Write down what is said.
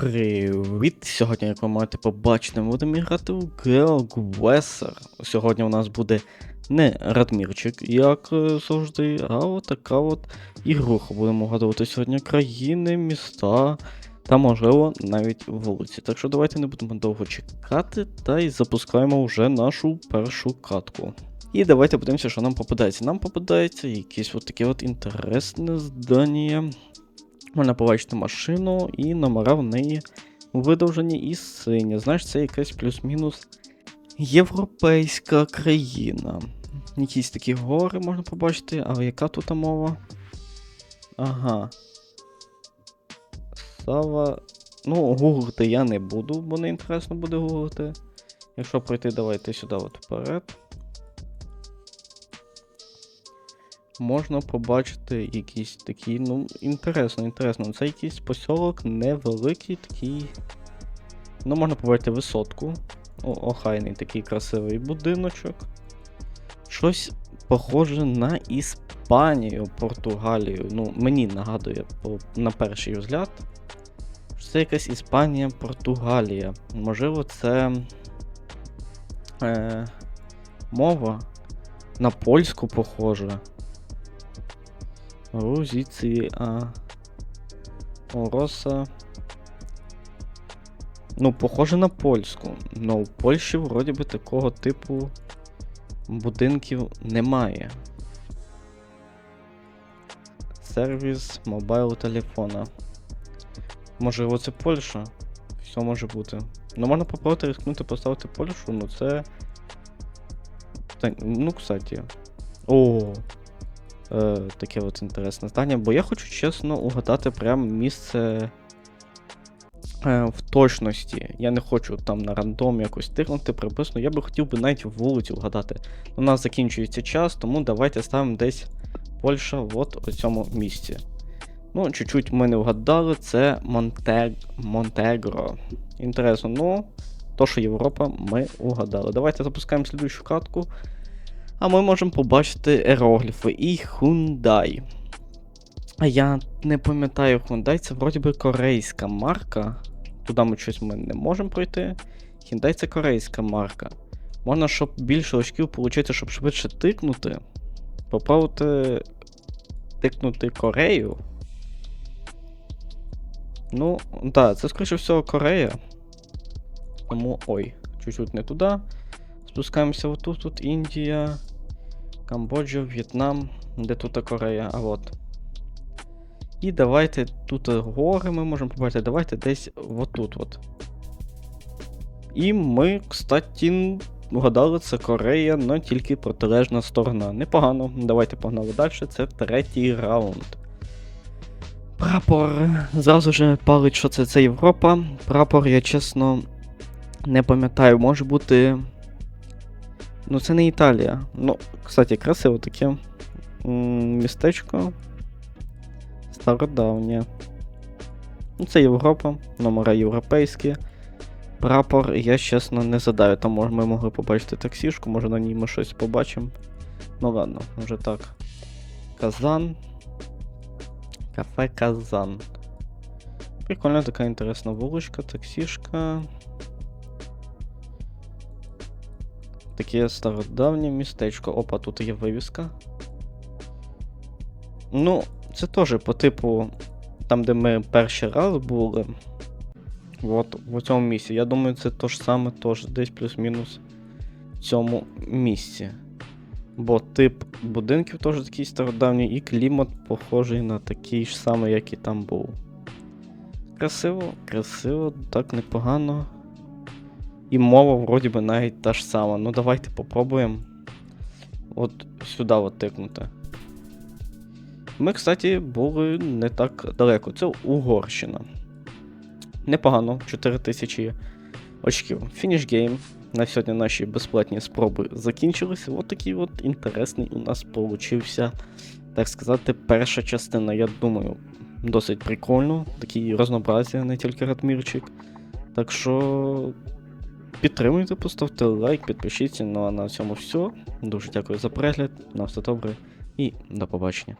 Привіт! Сьогодні, як ви можете побачити, ми будемо грати у GeoGuessr. Сьогодні у нас буде не Радмірчик, як е, завжди, а от така от ігруха. Будемо гадувати сьогодні країни, міста та, можливо, навіть вулиці. Так що давайте не будемо довго чекати та й запускаємо вже нашу першу катку. І давайте подивимося, що нам попадається. Нам попадається якесь от таке от інтересне здання. Можна побачити машину і номера в неї видовжені і сині. Знаєш, це якась плюс-мінус європейська країна. Якісь такі гори можна побачити, але яка тут мова? Ага. Сава. Ну, гуглити я не буду, бо не інтересно буде гуглити. Якщо пройти, давайте сюди от вперед. Можна побачити якісь такі, ну, інтересно, інтересно. Це якийсь посілок невеликий, такий. Ну, можна побачити висотку. О, охайний такий красивий будиночок. Щось похоже на Іспанію, Португалію. Ну, мені нагадує на перший взгляд. що Це якась Іспанія, Португалія. Можливо, це е, мова на польську похожа. Рузіція. Ороса. Ну, похоже на польську. Но у Польщі вроді би такого типу будинків немає. Сервіс мобайл телефона. Можливо, це Польща. Все може бути. Ну, можна попробувати рискнути поставити Польщу, ну це. Та, ну, кстати. О, е, таке от інтересне здання, бо я хочу чесно угадати прям місце е, в точності. Я не хочу там на рандом якось тикнути приблизно. Я би хотів би навіть вулицю вгадати. У нас закінчується час, тому давайте ставимо десь Польща от у цьому місці. Ну, чуть-чуть ми не вгадали, це Монтег... Монтегро. Інтересно, ну, то, що Європа, ми угадали. Давайте запускаємо слідуючу катку. А ми можемо побачити ерогліфи і Hyundai. Я не пам'ятаю Hyundai, це вроді би корейська марка. Туди ми щось ми не можемо пройти. Hyundai це корейська марка. Можна, щоб більше очків отримати, щоб швидше тикнути. Попробувати тикнути Корею. Ну, так, це, скоріше всього, Корея. Тому. Ой, чуть-чуть не туди. Спускаємося отут, тут Індія, Камбоджа, В'єтнам, де тут Корея, а от. І давайте тут гори ми можемо побачити, давайте десь отут от. І ми, кстати, вгадали, це Корея, але тільки протилежна сторона. Непогано. Давайте погнали далі. Це третій раунд. Прапор. Зразу же палить, що це, це Європа. Прапор, я чесно не пам'ятаю, може бути. Ну, це не Італія. Ну, кстати, красиво таке містечко. Стародавнє. Ну, це Європа, номера європейські. Прапор, я чесно не задаю. Там ми могли побачити таксішку, може на ній ми щось побачимо. Ну ладно, вже так. Казан. Кафе Казан. Прикольна така інтересна вуличка, таксішка. Таке стародавнє містечко. Опа, тут є вивіска. Ну, це теж по типу там, де ми перший раз були. От, в цьому місці. Я думаю, це то ж саме теж десь плюс-мінус в цьому місці. Бо тип будинків теж такий стародавній, і клімат похожий на такий ж самий, як і там був. Красиво, красиво, так непогано. І мова вроді би навіть та ж сама. Ну давайте попробуємо от сюди от тикнути. Ми, кстати, були не так далеко. Це Угорщина. Непогано, 4000 очків. Фініш гейм. На сьогодні наші безплатні спроби закінчилися. От такий от інтересний у нас получився, так сказати, перша частина. Я думаю, досить прикольно. Такі разнообразія, не тільки Радмірчик. Так що. Підтримуйте, поставте лайк, підпишіться. Ну а на цьому все. Дуже дякую за перегляд. На все добре і до побачення.